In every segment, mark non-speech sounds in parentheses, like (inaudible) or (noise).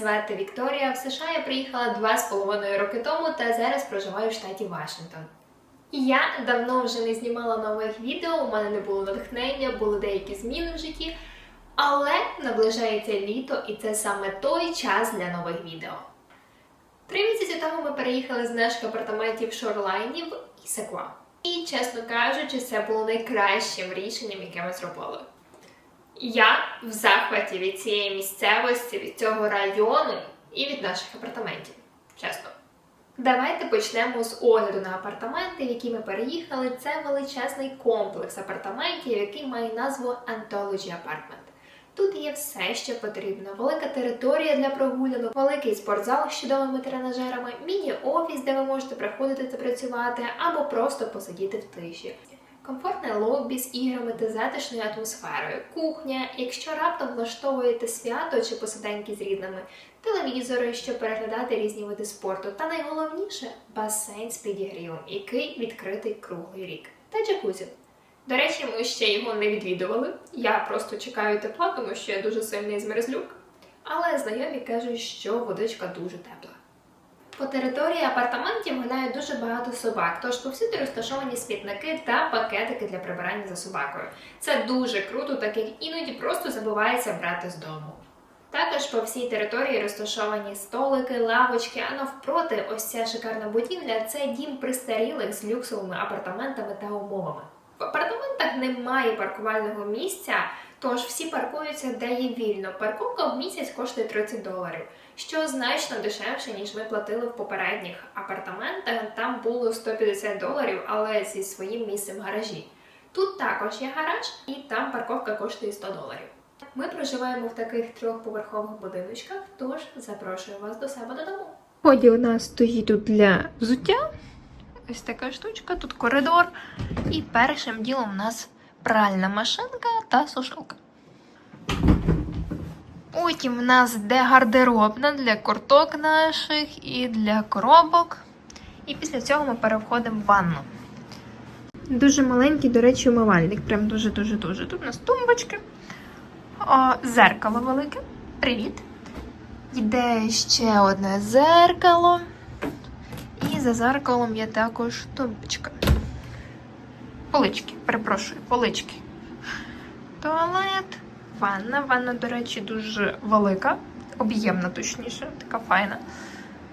звати Вікторія. В США я приїхала два з половиною роки тому та зараз проживаю в штаті Вашингтон. Я давно вже не знімала нових відео, у мене не було натхнення, були деякі зміни в житті, але наближається літо і це саме той час для нових відео. Три місяці тому ми переїхали з наших апартаментів Шорлайні в Ісаква. І, чесно кажучи, це було найкращим рішенням, яке ми зробили. Я в захваті від цієї місцевості, від цього району і від наших апартаментів. Чесно. Давайте почнемо з огляду на апартаменти, які ми переїхали. Це величезний комплекс апартаментів, який має назву Anthology Apartment. Тут є все, що потрібно: велика територія для прогулянок, великий спортзал з чудовими тренажерами, міні-офіс, де ви можете приходити та працювати, або просто посидіти в тиші. Комфортне лобі з іграми та затишною атмосферою, кухня, якщо раптом влаштовуєте свято чи посиденьки з рідними, телевізори, щоб переглядати різні види спорту, та найголовніше басейн з підігрівом, який відкритий круглий рік, та джакузі. До речі, ми ще його не відвідували. Я просто чекаю тепла, тому що я дуже сильний змерзлюк. Але знайомі кажуть, що водичка дуже тепла. По території апартаментів гуляє дуже багато собак, тож повсюди розташовані смітники та пакетики для прибирання за собакою. Це дуже круто, так як іноді просто забувається брати з дому. Також по всій території розташовані столики, лавочки, а навпроти, ось ця шикарна будівля це дім престарілих з люксовими апартаментами та умовами. В апартаментах немає паркувального місця, тож всі паркуються де є вільно. Парковка в місяць коштує 30 доларів, що значно дешевше, ніж ми платили в попередніх апартаментах. Там було 150 доларів, але зі своїм місцем в гаражі. Тут також є гараж, і там парковка коштує 100 доларів. Ми проживаємо в таких трьохповерхових будиночках, тож запрошую вас до себе додому. Ході у нас стоїть тут для взуття. Ось така штучка, тут коридор. І першим ділом у нас пральна машинка та сушилка. Потім в нас де гардеробна для курток наших і для коробок. І після цього ми переходимо в ванну. Дуже маленький, до речі, умивальник. Прям дуже-дуже-дуже. Тут у нас тумбочки. О, зеркало велике. Привіт. Йде ще одне зеркало. За зеркалом є також тумбочка. Полички, перепрошую, полички. Туалет, ванна. Ванна, до речі, дуже велика, об'ємна, точніше, така файна.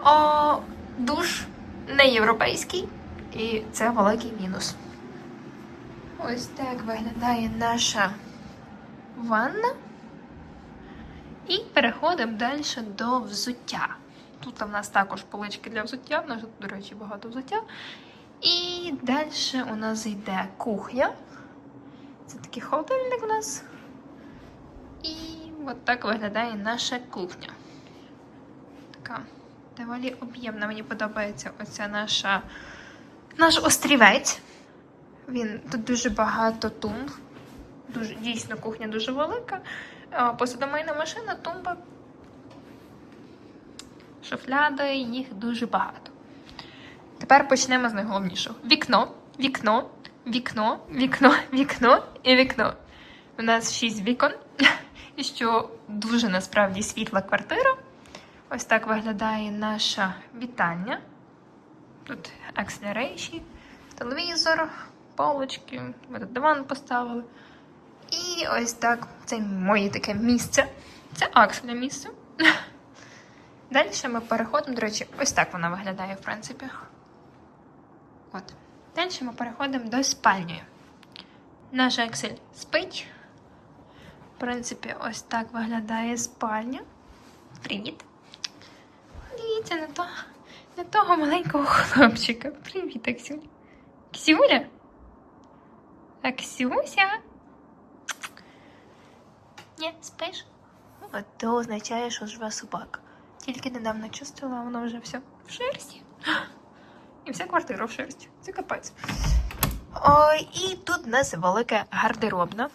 О, душ не європейський, і це великий мінус. Ось так виглядає наша ванна. І переходимо далі до взуття. Тут в нас також полички для взуття, в нас, до речі, багато взуття. І далі у нас йде кухня. Це такий холодильник у нас. І от так виглядає наша кухня. Така доволі об'ємна. Мені подобається оця наша наш острівець. Він тут дуже багато тумб. Дуже, дійсно, кухня дуже велика. Посудомийна машина, тумба шуфляди, їх дуже багато. Тепер почнемо з найголовнішого: вікно, вікно, вікно, вікно, вікно і вікно. У нас шість вікон, (laughs) і що дуже насправді світла квартира. Ось так виглядає наша вітальня. Тут акселерейші, телевізор, полочки, ми тут диван поставили. І ось так це моє таке місце. Це акселя місце. (laughs) Далі ми переходимо, до речі, ось так вона виглядає, в принципі. От. Далі ми переходимо до спальні. Наш Ексель спить. В принципі, ось так виглядає спальня. Привіт. Дивіться на, то, на того маленького хлопчика. Привіт, Аксюля. Ксюля? Аксюся? Ні, спиш? От то означає, що живе собака. Тільки недавно чистила, воно вже все в шерсті. І вся квартира в шерсті. Це капець. Ой, і тут у нас велика гардеробна.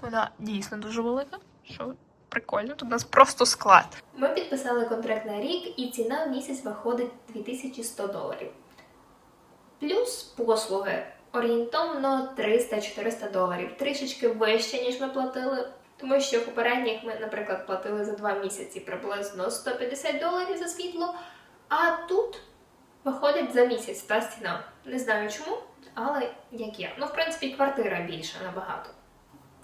Вона дійсно дуже велика. Що прикольно, тут у нас просто склад. Ми підписали контракт на рік, і ціна в місяць виходить 2100 доларів. Плюс послуги орієнтовно 300-400 доларів. Трішечки вище, ніж ми платили Тому що в попередніх ми, наприклад, платили за два місяці приблизно 150 доларів за світло, а тут виходить за місяць та ціна. Не знаю чому, але як є. Ну, в принципі, квартира більша набагато.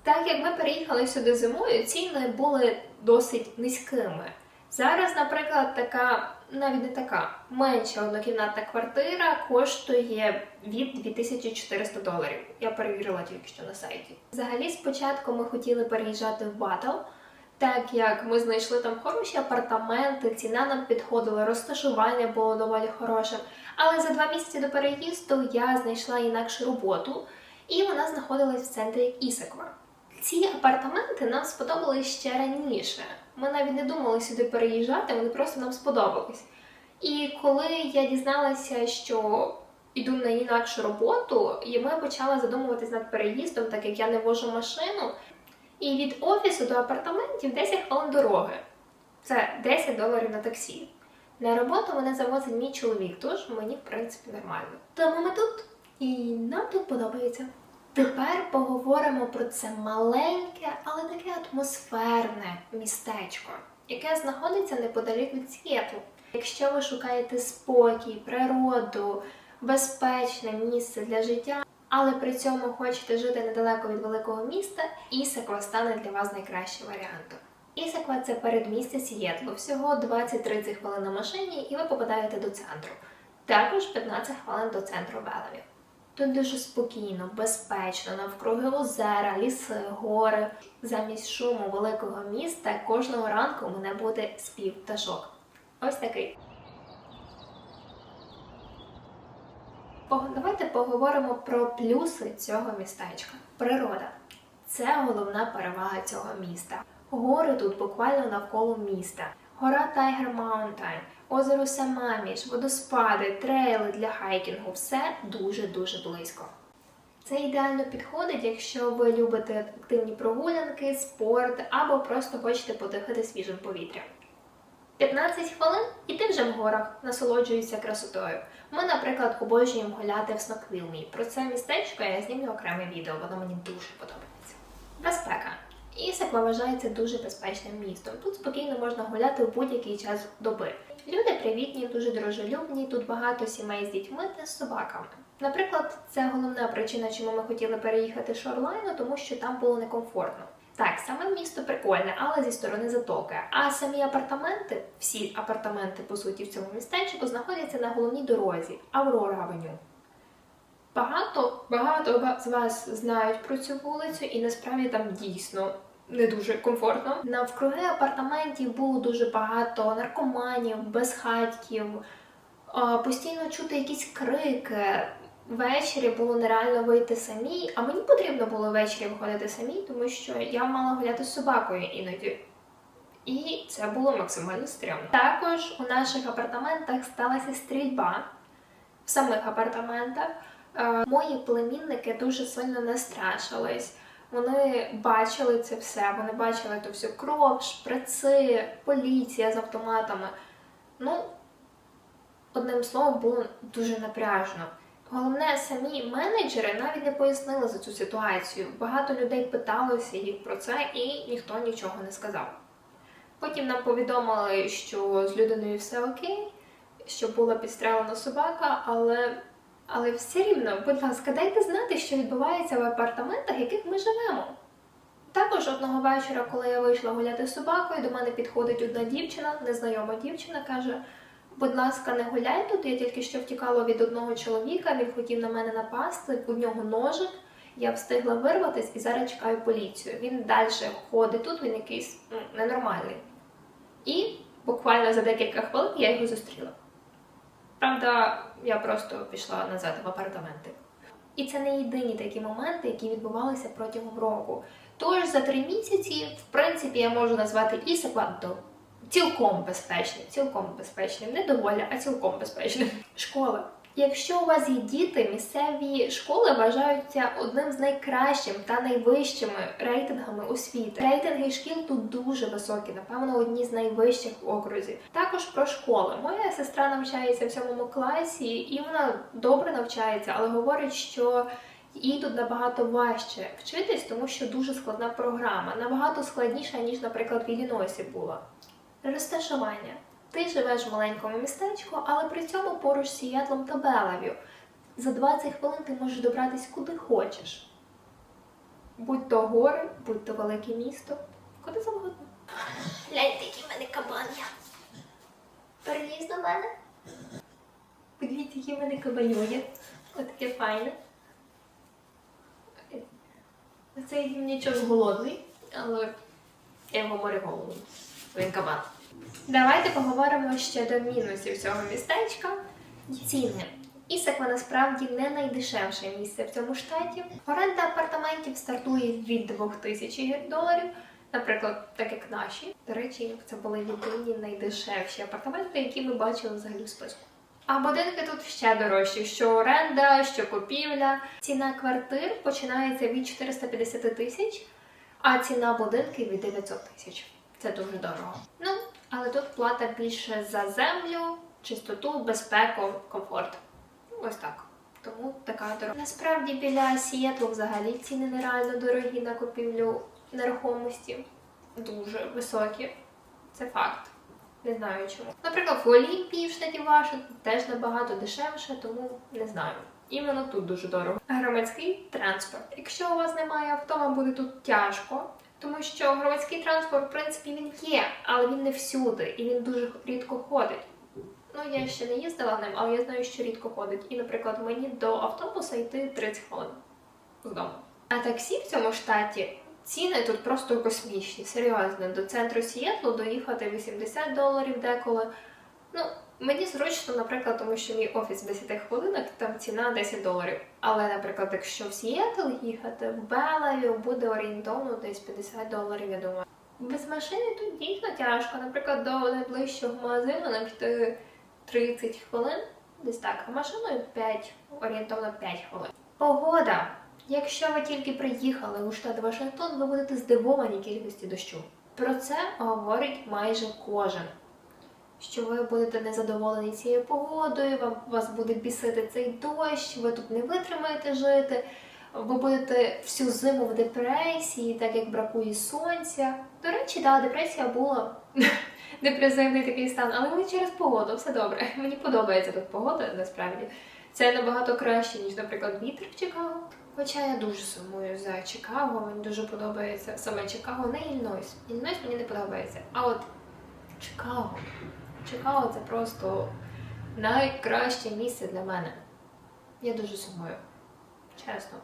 Так як ми переїхали сюди зимою, ціни були досить низькими. Зараз, наприклад, така, навіть не така, менша однокімнатна квартира коштує від 2400 доларів. Я перевірила тільки що на сайті. Взагалі, спочатку ми хотіли переїжджати в Батл, так як ми знайшли там хороші апартаменти, ціна нам підходила, розташування було доволі хорошим. Але за два місяці до переїзду я знайшла інакшу роботу, і вона знаходилась в центрі Ісаква. Ці апартаменти нам сподобались ще раніше. Ми навіть не думали сюди переїжджати, вони просто нам сподобались. І коли я дізналася, що йду на інакшу роботу, і ми почали задумуватись над переїздом, так як я не вожу машину. І від офісу до апартаментів 10 хвилин дороги. Це 10 доларів на таксі. На роботу мене завозить мій чоловік, тож мені, в принципі, нормально. Тому ми тут, і нам тут подобається. Тепер поговоримо про це маленьке, але таке атмосферне містечко, яке знаходиться неподалік від Сіетлу. Якщо ви шукаєте спокій, природу, безпечне місце для життя, але при цьому хочете жити недалеко від великого міста, Ісаква стане для вас найкращим варіантом. Ісаква це передмістя Сієтлу, всього 20-30 хвилин на машині, і ви попадаєте до центру. Також 15 хвилин до центру Белеві. Тут дуже спокійно, безпечно, навкруги озера, ліси, гори. Замість шуму великого міста кожного ранку мене буде спів пташок. Ось такий. Давайте поговоримо про плюси цього містечка. Природа це головна перевага цього міста. Гори тут буквально навколо міста. Гора Тайгер Маунтайн, озеро Самаміш, водоспади, трейли для хайкінгу все дуже-дуже близько. Це ідеально підходить, якщо ви любите активні прогулянки, спорт або просто хочете подихати свіжим повітрям. 15 хвилин і ти вже в горах насолоджуєшся красотою. Ми, наприклад, обожнюємо гуляти в Сноквілмі. Про це містечко я знімлю окреме відео, воно мені дуже подобається. Безпека. Ісаква вважається дуже безпечним містом. Тут спокійно можна гуляти в будь-який час доби. Люди привітні, дуже дружелюбні, тут багато сімей з дітьми та з собаками. Наприклад, це головна причина, чому ми хотіли переїхати Шорлайну, тому що там було некомфортно. Так, саме місто прикольне, але зі сторони затоки. А самі апартаменти, всі апартаменти, по суті, в цьому містечку, знаходяться на головній дорозі Аврора Авеню. Багато, багато з вас знають про цю вулицю, і насправді там дійсно не дуже комфортно. Навкруги апартаментів було дуже багато наркоманів, безхатьків, постійно чути якісь крики. Ввечері було нереально вийти самій, а мені потрібно було ввечері виходити самій, тому що я мала гуляти з собакою іноді. І це було максимально стрьомно. Також у наших апартаментах сталася стрільба в самих апартаментах. Е, Мої племінники дуже сильно настрашились. Вони бачили це все, вони бачили ту всю кров, шприци, поліція з автоматами. Ну, одним словом, було дуже напряжно. Головне, самі менеджери навіть не пояснили за цю ситуацію. Багато людей питалося їх про це, і ніхто нічого не сказав. Потім нам повідомили, що з людиною все окей, що була підстрелена собака, але, але все рівно, будь ласка, дайте знати, що відбувається в апартаментах, в яких ми живемо. Також одного вечора, коли я вийшла гуляти з собакою, до мене підходить одна дівчина, незнайома дівчина, каже: Будь ласка, не гуляй тут. Я тільки що втікала від одного чоловіка, він хотів на мене напасти, у нього ножик. Я встигла вирватися і зараз чекаю поліцію. Він далі ходить тут, він якийсь ненормальний. І буквально за декілька хвилин я його зустріла. Правда, я просто пішла назад в апартаменти. І це не єдині такі моменти, які відбувалися протягом року. Тож за три місяці, в принципі, я можу назвати і Секванто цілком безпечним, цілком безпечним, не доволі, а цілком безпечним. Школа. Якщо у вас є діти, місцеві школи вважаються одним з найкращим та найвищими рейтингами у світі. Рейтинги шкіл тут дуже високі, напевно, одні з найвищих в окрузі. Також про школи. Моя сестра навчається в сьомому класі, і вона добре навчається, але говорить, що Їй тут набагато важче вчитись, тому що дуже складна програма, набагато складніша, ніж, наприклад, в Іллінойсі була. Розташування. Ти живеш в маленькому містечку, але при цьому поруч з Сіетлом та Белавію. За 20 хвилин ти можеш добратись куди хочеш. Будь то гори, будь то велике місто, куди завгодно. Гляньте, який в мене кабан я. Переліз до мене. Подивіться, які в мене кабаньони. Отаке файне. Цей нічого голодний, але я його морю голоду. Він кабан. Давайте поговоримо ще до мінусів цього містечка. Ціни. Ісаква насправді не найдешевше місце в цьому штаті. Оренда апартаментів стартує від 2000 доларів, наприклад, так як наші. До речі, це були єдині найдешевші апартаменти, які ми бачили взагалі в списку. А будинки тут ще дорожчі: що оренда, що купівля. Ціна квартир починається від 450 тисяч, а ціна будинків від 900 тисяч. Це дуже дорого. Ну, але тут плата більше за землю, чистоту, безпеку, комфорт. Ось так. Тому така дорога. Насправді біля Сієтлу взагалі ціни нереально дорогі на купівлю нерухомості. Дуже високі. Це факт. Не знаю чому. Наприклад, в Олімпії в штаті Вашингтон теж набагато дешевше, тому не знаю. Іменно тут дуже дорого. Громадський транспорт. Якщо у вас немає авто, вам буде тут тяжко, тому що громадський транспорт, в принципі, він є, але він не всюди і він дуже рідко ходить. Ну, я ще не їздила ним, але я знаю, що рідко ходить. І, наприклад, мені до автобуса йти 30 хвилин з дому. А таксі в цьому штаті ціни тут просто космічні. Серйозно, до центру Сієтлу доїхати 80 доларів деколи. Ну, мені зручно, наприклад, тому що мій офіс в 10 хвилинах, там ціна 10 доларів. Але, наприклад, якщо в Сієтл їхати, в Белавію буде орієнтовно десь 50 доларів, я думаю. Без машини тут дійсно тяжко. Наприклад, до найближчого магазину нам йти 30 хвилин, десь так, а машиною 5, орієнтовно 5 хвилин. Погода. Якщо ви тільки приїхали у штат Вашингтон, ви будете здивовані кількості дощу. Про це говорить майже кожен. Що ви будете незадоволені цією погодою, вам вас буде бісити цей дощ, ви тут не витримаєте жити, ви будете всю зиму в депресії, так як бракує сонця. До речі, да, депресія була (laughs) депресивний такий стан, але не через погоду, все добре. Мені подобається тут погода, насправді. Це набагато краще, ніж, наприклад, вітер в Чикаго. Хоча я дуже сумую за Чикаго, мені дуже подобається саме Чикаго, не Ільнойс. Ільнойс мені не подобається. А от Чикаго. Чикаго це просто найкраще місце для мене. Я дуже сумую. Чесно.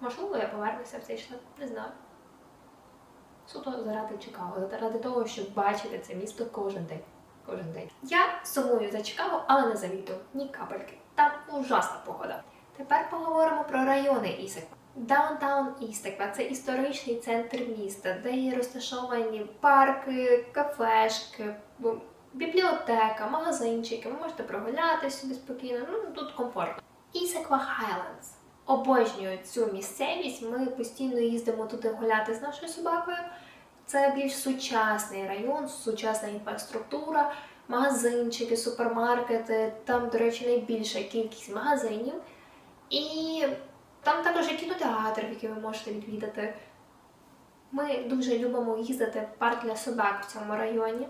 Можливо, я повернуся в цей штат, не знаю. Суто заради Чикаго, заради того, щоб бачити це місто кожен день. Кожен день. Я сумую за Чикаго, але не за вітру. Ні капельки. Там ужасна погода. Тепер поговоримо про райони Ісеква. Даунтаун Істеква це історичний центр міста, де є розташовані парки, кафешки, бібліотека, магазинчики. Ви можете прогулятися сюди спокійно. Ну тут комфортно. Ісеква Хайлендс. Обожнюю цю місцевість. Ми постійно їздимо туди гуляти з нашою собакою. Це більш сучасний район, сучасна інфраструктура, магазинчики, супермаркети. Там, до речі, найбільша кількість магазинів. І там також є кінотеатр, який ви можете відвідати. Ми дуже любимо їздити в парк для собак в цьому районі.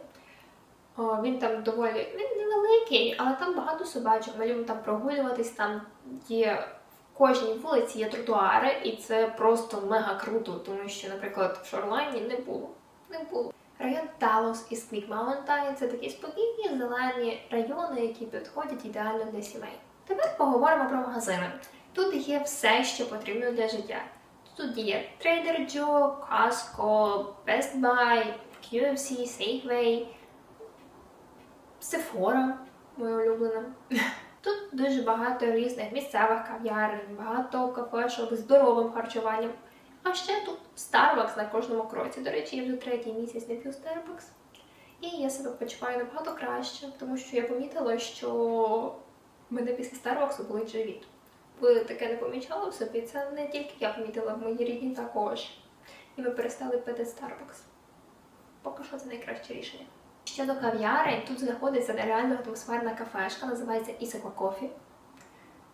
О, він там доволі він невеликий, але там багато собачок. Ми любимо там прогулюватись, там є в кожній вулиці є тротуари, і це просто мега круто, тому що, наприклад, в Шорлайні не було. Не було. Район Талос і Сквік Маунтайн це такі спокійні зелені райони, які підходять ідеально для сімей. Тепер поговоримо про магазини. Тут є все, що потрібно для життя. Тут є Trader Joe, Costco, Best Buy, QFC, Safeway, Sephora, моя улюблена. Тут дуже багато різних місцевих кав'ярень, багато кафешок з здоровим харчуванням. А ще тут Starbucks на кожному кроці. До речі, я вже третій місяць не п'ю Starbucks. І я себе почуваю набагато краще, тому що я помітила, що в мене після Starbucks болить живіт. Ви таке не помічали в собі? Це не тільки я помітила, мої рідні також. І ми перестали пити Starbucks. Поки що це найкраще рішення. Щодо кав'ярень, тут знаходиться нереально атмосферна кафешка, називається Ісако Кофі.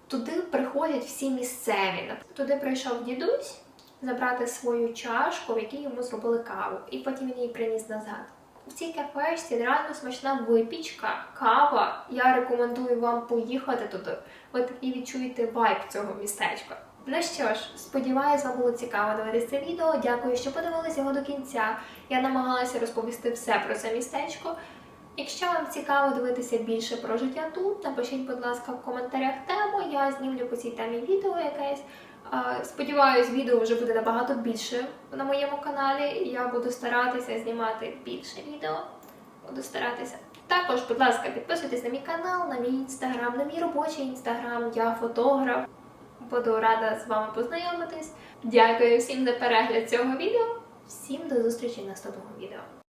Туди приходять всі місцеві. Туди прийшов дідусь забрати свою чашку, в якій йому зробили каву, і потім він її приніс назад. В цій кафешці реально смачна випічка, кава. Я рекомендую вам поїхати туди. Ви такі відчуєте вайб цього містечка. Ну що ж, сподіваюсь, вам було цікаво дивитися це відео. Дякую, що подивилися його до кінця. Я намагалася розповісти все про це містечко. Якщо вам цікаво дивитися більше про життя тут, напишіть, будь ласка, в коментарях тему. Я знімлю по цій темі відео якесь. Сподіваюсь, відео вже буде набагато більше на моєму каналі. Я буду старатися знімати більше відео. Буду старатися. Також, будь ласка, підписуйтесь на мій канал, на мій інстаграм, на мій робочий інстаграм. Я фотограф. Буду рада з вами познайомитись. Дякую всім за перегляд цього відео. Всім до зустрічі в наступному відео.